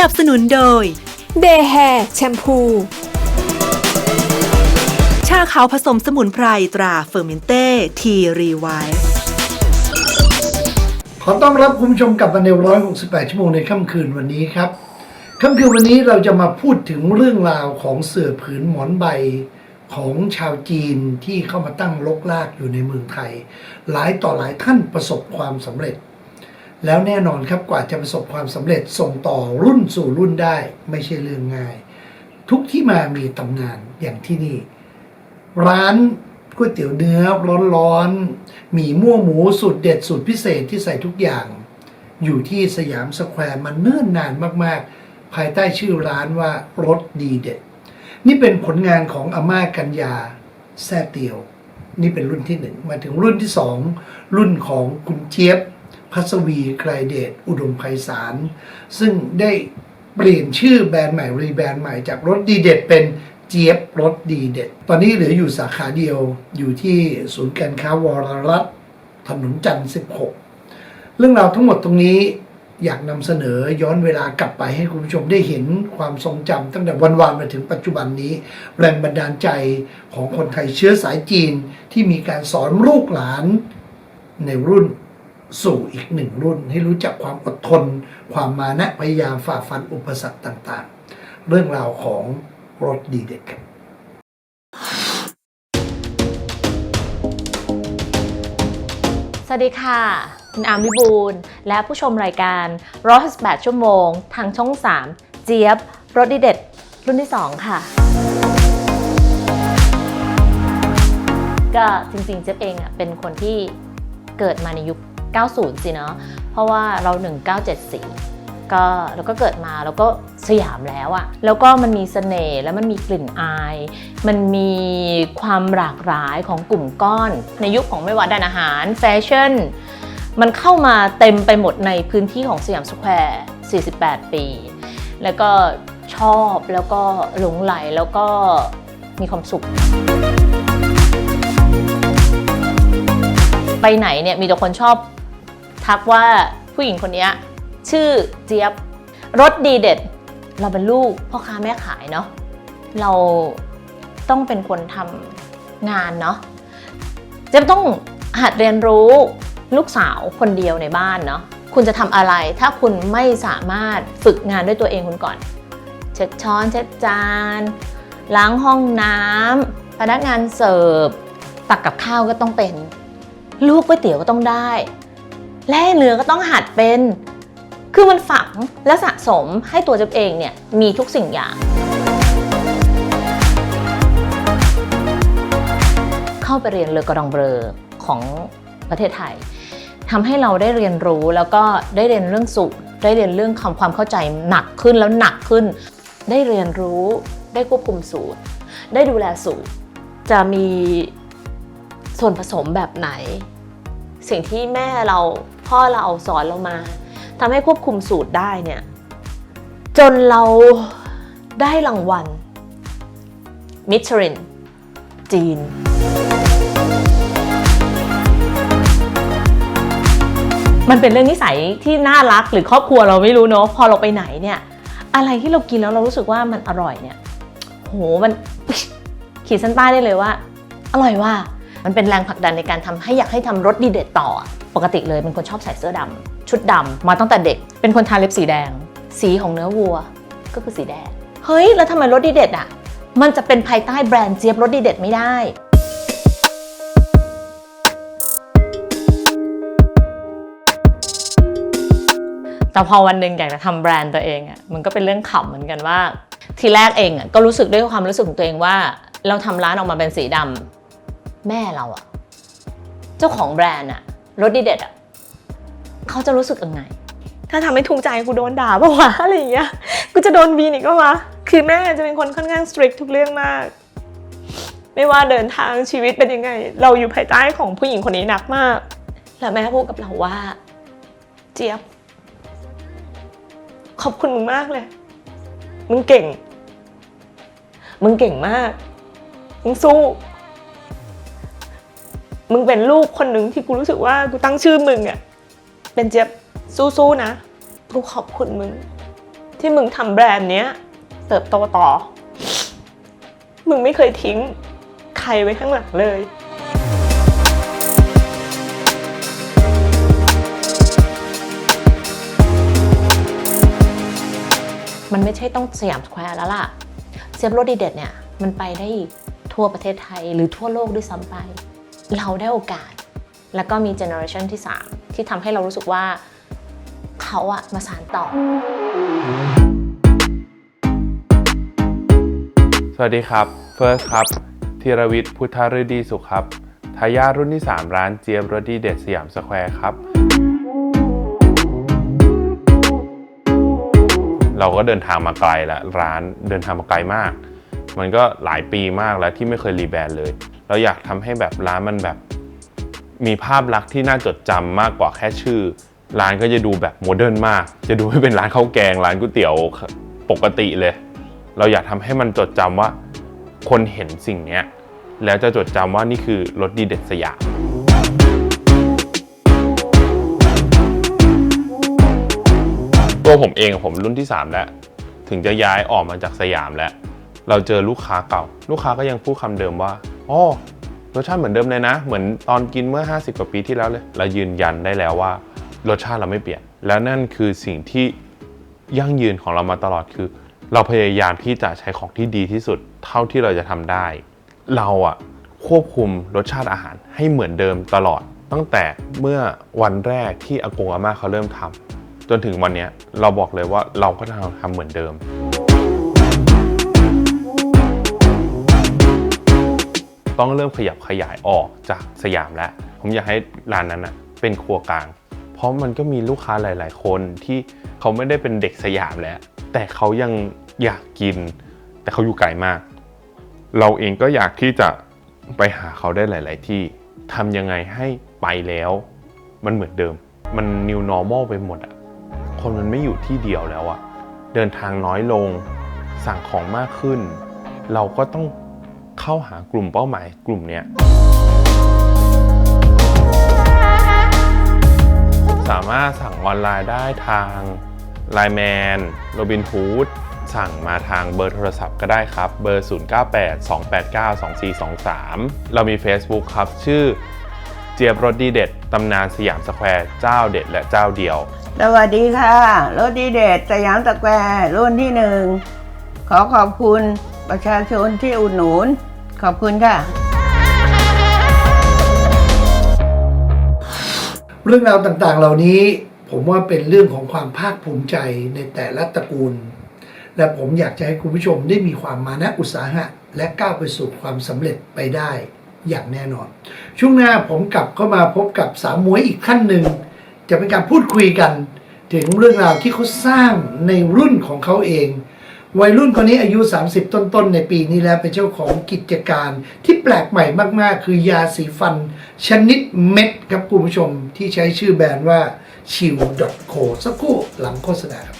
นับสนุนโดย เดย์แฮร์แชมพู ชาขาวผสมสมุนไพรตราเฟอร์มินเต้ทีรีไวท์ขอต้อนรับคุณผู้ชมกลับมาใน168 ชั่วโมงในค่ำคืนวันนี้ครับ ค่ำคืนวันนี้เราจะมาพูดถึงเรื่องราวของเสื่อผืนหมอนใบของชาวจีนที่เข้ามาตั้งลกลากอยู่ในเมืองไทย หลายต่อหลายท่านประสบความสำเร็จ แล้วแน่นอนครับกว่าจะประสบความสำเร็จส่งต่อรุ่นสู่รุ่นได้ ไม่ใช่เรื่องง่าย ทุกที่มามีตำนานอย่างที่นี่ ร้านก๋วยเตี๋ยวเนื้อร้อนๆหมี่มั่วหมูสูตรเด็ดสูตรพิเศษที่ใส่ทุกอย่าง อยู่ที่สยามสแควร์มันเนิ่นนานมากๆ ภายใต้ชื่อร้านว่ารสดีเด็ด นี่เป็นผลงานของอาม่ากัญญาแซ่เตียว นี่เป็นรุ่นที่หนึ่งมาถึงรุ่นที่สองรุ่นของคุณเจี๊ยบ พัสวีไกรเดชอุดมไพศาลซึ่งได้เปลี่ยนชื่อแบรนด์ใหม่รีแบรนด์ใหม่จากรถดีเด็ดเป็นเจี๊ยบรถดีเด็ด ตอนนี้เหลืออยู่สาขาเดียวอยู่ที่ศูนย์การค้าวรรัตน์ถนนจันทร์ 16 เรื่องราวทั้งหมดตรงนี้อยากนำเสนอย้อนเวลากลับไปให้คุณผู้ชมได้เห็นความทรงจำตั้งแต่วันวานมาถึงปัจจุบันนี้ แรงบันดาลใจของคนไทยเชื้อสายจีนที่มีการสอนลูกหลานในรุ่น สู่อีกหนึ่งรุ่น ให้รู้จักความอดทน ความมานะพยายามฝ่าฟันอุปสรรคต่างๆ เรื่องราวของรถดีเด็ดครับสวัสดีค่ะ คุณอามวิบูลและผู้ชมรายการ168ชั่วโมง ทางช่อง 3 เจี๊ยบรถดีเด็ด รุ่นที่ 2 ค่ะ ก็จริงๆ เจี๊ยบเองอะเป็นคนที่เกิดมาในยุค 90 สิเนาะเพราะว่าเรา 1974 ก็แล้วก็เกิดมาแล้วก็สยามแล้วอะแล้วก็มันมีเสน่ห์แล้วมันมีกลิ่นอาย มันมีความหลากหลายของกลุ่มก้อน ในยุคของไม่ว่าด้านอาหารแฟชั่นมันเข้ามาเต็มไปหมดในพื้นที่ของสยามสแควร์ 48 ปี แล้วก็ชอบแล้วก็หลงไหลแล้วก็มีความสุข ไปไหนเนี่ยมีแต่คนชอบ ทักว่าผู้หญิงคนนี้ชื่อเจี๊ยบรสดีเด็ด เราเป็นลูกพ่อค้าแม่ขายเนาะเราต้องเป็นคนทำงานเนาะเจี๊ยบต้องหัดเรียนรู้ลูกสาวคนเดียวในบ้านเนาะคุณจะทำอะไรถ้าคุณไม่สามารถฝึกงานด้วยตัวเองคุณก่อน เช็ดช้อนเช็ดจาน ล้างห้องน้ำพนักงานเสิร์ฟตักกับข้าวก็ต้องเป็น ลูกก๋วยเตี๋ยวก็ต้องได้ แล่เนื้อก็ต้องหัดเป็น คือมันฝังและสะสมให้ตัวเจ๊บเองเนี่ยมีทุกสิ่งอย่าง เข้าไปเรียนเลอกรองเบลอของประเทศไทยทำให้เราได้เรียนรู้แล้วก็ได้เรียนเรื่องสูตรได้เรียนเรื่องคำความเข้าใจหนักขึ้นแล้วหนักขึ้น ได้เรียนรู้ได้ควบคุมสูตร ได้ดูแลสูตร จะมีส่วนผสมแบบไหน สิ่งที่แม่เรา พ่อเราสอนเรามาทำให้ควบคุมสูตรได้เนี่ย จนเราได้รางวัลมิชลินจีน มันเป็นเรื่องนิสัยที่น่ารักหรือครอบครัวเราไม่รู้เนาะพอเราไปไหนเนี่ย อะไรที่เรากินแล้วเรารู้สึกว่ามันอร่อยเนี่ยโหมันขีดเส้นใต้ได้เลยว่า อร่อยว่า มันเป็นแรงผลักดันในการทำให้อยากให้ทำรสดีเด็ดต่อ ปกติเลยเป็นคนชอบใส่เสื้อดำชุดดำมาตั้งแต่เด็ก เป็นคนทาเล็บสีแดง สีของเนื้อวัวก็คือสีแดง เฮ้ย แล้วทำไมรสดีเด็ดอะ มันจะเป็นภายใต้แบรนด์เจี๊ยบรสดีเด็ดไม่ได้แต่พอวันหนึ่งอยากจะทำแบรนด์ตัวเองอะมันก็เป็นเรื่องขำเหมือนกันว่า ทีแรกเองอะก็รู้สึกด้วยความรู้สึกของตัวเองว่า เราทำร้านออกมาเป็นสีดำแม่เราอะ เจ้าของแบรนด์อะ รสดีเด็ดอะเขาจะรู้สึกยังไง ถ้าทำไม่ถูกใจกูโดนด่าปะวะอะไรอย่างเงี้ยกูจะโดนบีนอีกปะวะคือแม่จะเป็นคนค่อนข้างสตริกทุกเรื่องมาก ไม่ว่าเดินทางชีวิตเป็นยังไง เราอยู่ภายใต้ของผู้หญิงคนนี้หนักมาก แล้วแม่พูดกับเราว่า เจี๊ยบ ขอบคุณมึงมากเลย มึงเก่ง มึงเก่งมาก มึงสู้ มึงเป็นลูกคนหนึ่งที่กูรู้สึกว่ากูตั้งชื่อมึงอะเป็นเจี๊ยบสู้ๆนะ กูขอบคุณมึง ที่มึงทำแบรนด์เนี้ยเติบโตต่อ มึงไม่เคยทิ้งใครไว้ข้างหลังเลยมันไม่ใช่ต้องสยามสแควร์แล้วล่ะเซียบรถดีเด็ดเนี่ย มันไปได้อีกทั่วประเทศไทยหรือทั่วโลกด้วยซ้ำไป เราได้โอกาส แล้วก็มีเจเนอเรชันที่ 3 ที่ทำให้เรารู้สึกว่าเขาอะมาสานต่อ สวัสดีครับ เฟิร์สครับธีรวิทย์พุทธฤดีสุขครับทายาทรุ่นที่ 3 ร้านเจี๊ยบรดีเด็ดสยามสแควร์ครับ เราก็เดินทางมาไกลล้วร้านเดินทางมาไกลมาก มันก็หลายปีมากแล้วที่ไม่เคยรีแบรนด์เลย เราอยากทำให้แบบร้านมันแบบ มีภาพลักษณ์ที่น่าจดจำมากกว่าแค่ชื่อ ร้านก็จะดูแบบโมเดิร์นมาก จะดูไม่เป็นร้านข้าวแกง ร้านก๋วยเตี๋ยวปกติเลย เราอยากทำให้มันจดจำว่า คนเห็นสิ่งนี้แล้วจะจดจำว่านี่คือรถดีเด็ดสยามตัวผมเองผมรุ่นที่ 3 แล้ว ถึงจะย้ายออกมาจากสยามแล้ว เราเจอลูกค้าเก่า ลูกค้าก็ยังพูดคำเดิมว่าอ๋อรสชาติเหมือนเดิมเลยนะ เหมือนตอนกินเมื่อ 50 กว่าปีที่แล้วเลย เรายืนยันได้แล้วว่ารสชาติเราไม่เปลี่ยน แล้วนั่นคือสิ่งที่ยั่งยืนของเรามาตลอดคือ เราพยายามที่จะใช้ของที่ดีที่สุดเท่าที่เราจะทำได้ เราอะควบคุมรสชาติอาหารให้เหมือนเดิมตลอด ตั้งแต่เมื่อวันแรกที่อากงอาม่าเขาเริ่มทำจนถึงวันนี้เราบอกเลยว่าเราก็ทำทำเหมือนเดิม ต้องเริ่มขยับขยายออกจากสยามแล้ว ผมอยากให้ร้านนั้นนะเป็นครัวกลาง เพราะมันก็มีลูกค้าหลาย ๆ คนที่เขาไม่ได้เป็นเด็กสยามแล้ว แต่เขายังอยากกิน แต่เขาอยู่ไกลมาก เราเองก็อยากที่จะไปหาเขาได้หลาย ๆ ที่ทำยังไงให้ไปแล้ว มันเหมือนเดิม มัน new normal ไปหมดอะคนมันไม่อยู่ที่เดียวแล้วอะเดินทางน้อยลง สั่งของมากขึ้น เราก็ต้อง เข้าหากลุ่มเป้าหมายกลุ่มเนี้ยสามารถสั่งออนไลน์ได้ทาง Line Man Robin Hood สั่งมาทางเบอร์โทรศัพท์ก็ได้ครับ เบอร์ 0982892423 เรามี Facebook ครับ ชื่อเจี๊ยบรสดีเด็ดตำนานสยามสแควร์เจ้าเด็ดและเจ้าเดียว สวัสดีค่ะ รถดีเดชสยามสแควร์รุ่นที่หนึ่งขอขอบคุณ ประชาชนที่อุดหนุน ขอบคุณค่ะ เรื่องราวต่างๆ เหล่านี้ผมว่าเป็นเรื่องของความภาคภูมิใจในแต่ละตระกูล และผมอยากจะให้คุณผู้ชมได้มีความมานะอุตสาหะ และก้าวไปสู่ความสำเร็จไปได้อย่างแน่นอน ช่วงหน้าผมกลับเข้ามาพบกับสาวมวยอีกท่านหนึ่ง จะเป็นการพูดคุยกัน ถึงเรื่องราวที่เขาสร้างในรุ่นของเขาเอง วัยรุ่นคนนี้อายุ 30 ต้นๆ ในปีนี้แล้วเป็นเจ้าของกิจการที่แปลกใหม่มากๆ คือยาสีฟัน ชนิดเม็ดครับคุณผู้ชมที่ใช้ชื่อแบรนด์ว่าชิว .co สักครู่หลังโฆษณาครับ